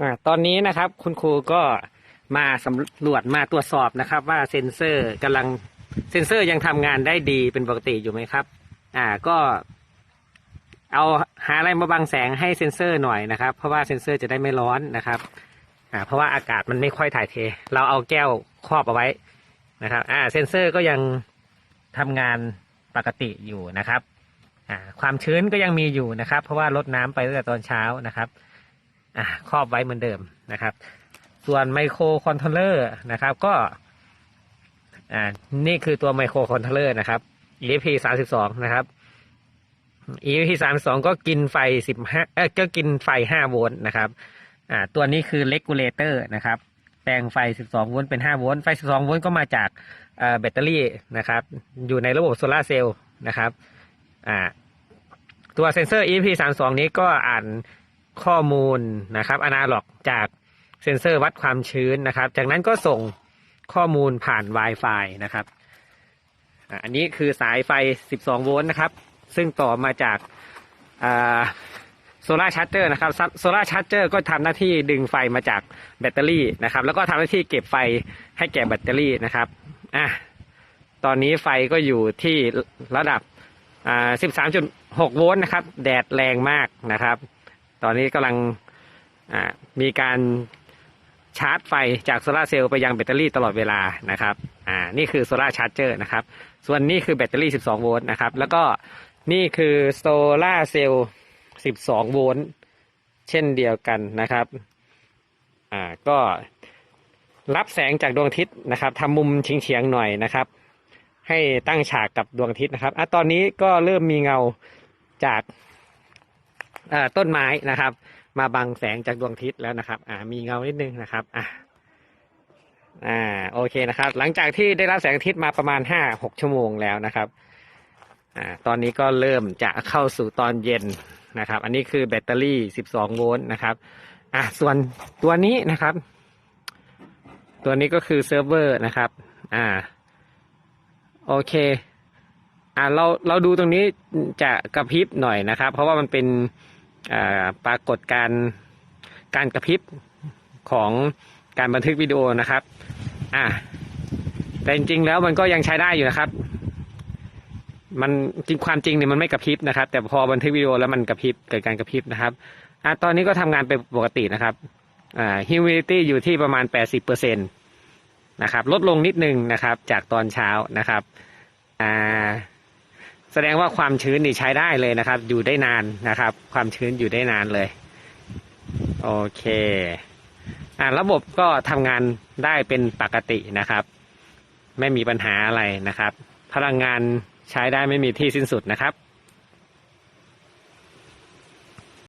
อ่าตอนนี้นะครับคุณครูก็มาสำรวจมาตรวจสอบนะครับ ว่าเซ็นเซอร์กำลังเซ็นเซอร์ยังทำงานได้ดีเป็นปกติอยู่ไหมครับ อ่าก็ เอาหาอะไรมาบังแสงให้เซ็นเซอร์หน่อยนะครับ เพราะว่าเซ็นเซอร์จะได้ไม่ร้อนนะครับอ่าเพราะว่าอากาศมันไม่ค่อยถ่ายเท เราเอาแก้วครอบเอาไว้นะครับอ่าเซ็นเซอร์ก็ยังทำงานปกติอยู่นะครับอ่าความชื้นก็ยังมีอยู่นะครับ เพราะว่าลดน้ำไปตั้งแต่ตอนเช้านะครับ อ่าครอบไว้เหมือนเดิมนะครับ ส่วนไมโครคอนโทรลเลอร์นะครับ ก็อ่านี่คือตัวไมโครคอนโทรลเลอร์นะครับ ESP สามสิบสองนะครับ ESP สามสองก็กินไฟสิบห้าเออก็กินไฟห้าโวลต์นะครับอ่าตัวนี้คือเลกูลเลเตอร์นะครับ แปลงไฟ 12 โวลต์เป็น 5 โวลต์ไฟ 12 โวลต์ก็มาจากอ่อแบตเตอรี่นะครับ อยู่ในระบบโซลาร์เซลล์นะครับอ่าตัวเซนเซอร์ EP 3 2 นี้ก็อ่าน ข้อมูลนะครับอนาล็อกจากเซนเซอร์วัดความชื้นนะครับ จากนั้นก็ส่งข้อมูลผ่าน Wi-Fi นะครับ อันนี้คือสายไฟ 12 โวลต์นะครับ ซึ่งต่อมาจากโซลาร์ชาร์เจอร์นะครับโซลาร์ชาร์เจอร์ก็ทำหน้าที่ดึงไฟมาจากแบตเตอรี่นะครับ แล้วก็ทำหน้าที่เก็บไฟให้แก่แบตเตอรี่นะครับอะตอนนี้ไฟก็อยู่ที่ระดับอ่า13.6 โวลต์นะครับ แดดแรงมากนะครับ ตอนนี้กำลังมีการชาร์จไฟจากโซลาเซลล์ไปยังแบตเตอรี่ตลอดเวลานะครับอ่านี่คือโซลาชาร์จเจอร์นะครับ ส่วนนี้คือแบตเตอรี่ 12 โวลต์นะครับ แล้วก็นี่คือโซลาเซลล์ 12 โวลต์เช่นเดียวกันนะครับอ่าก็รับแสงจากดวงอาทิตย์นะครับทำมุมเฉียงๆหน่อยนะครับ ให้ตั้งฉากกับดวงอาทิตย์นะครับอะตอนนี้ก็เริ่มมีเงาจาก ต้นไม้นะครับ มาบังแสงจากดวงอาทิตย์แล้วนะครับ อ่า มีเงานิดนึงนะครับ อะอ่า โอเคนะครับ หลังจากที่ได้รับแสงอาทิตย์มาประมาณห้าหกชั่วโมงแล้วนะครับ อ่า ตอนนี้ก็เริ่มจะเข้าสู่ตอนเย็นนะครับ อันนี้คือแบตเตอรี่สิบสองโวลต์นะครับ อะส่วนตัวนี้นะครับ ตัวนี้ก็คือเซิร์ฟเวอร์นะครับ อ่า โอเค อ่าเราเราดูตรงนี้จะกระพริบหน่อยนะครับ เพราะว่ามันเป็น ปรากฏการการกระพริบของการบันทึกวิดีโอนะครับอ่าแต่จริงๆแล้วมันก็ยังใช้ได้อยู่นะครับ มันจริงความจริงเนี่ยมันไม่กระพริบนะครับ แต่พอบันทึกวิดีโอแล้วมันกระพริบเกิดการกระพริบนะครับอ่าตอนนี้ก็ทำงานไปปกตินะครับอ่า humidity อยู่ที่ประมาณ 80%เปอร์เซ็นตนะครับ ลดลงนิดนึงนะครับ จากตอนเช้านะครับอ่า แสดงว่าความชื้นนี่ใช้ได้เลยนะครับ อยู่ได้นานนะครับ ความชื้นอยู่ได้นานเลย โอเค อ่าระบบก็ทำงานได้เป็นปกตินะครับ ไม่มีปัญหาอะไรนะครับ พลังงานใช้ได้ไม่มีที่สิ้นสุดนะครับ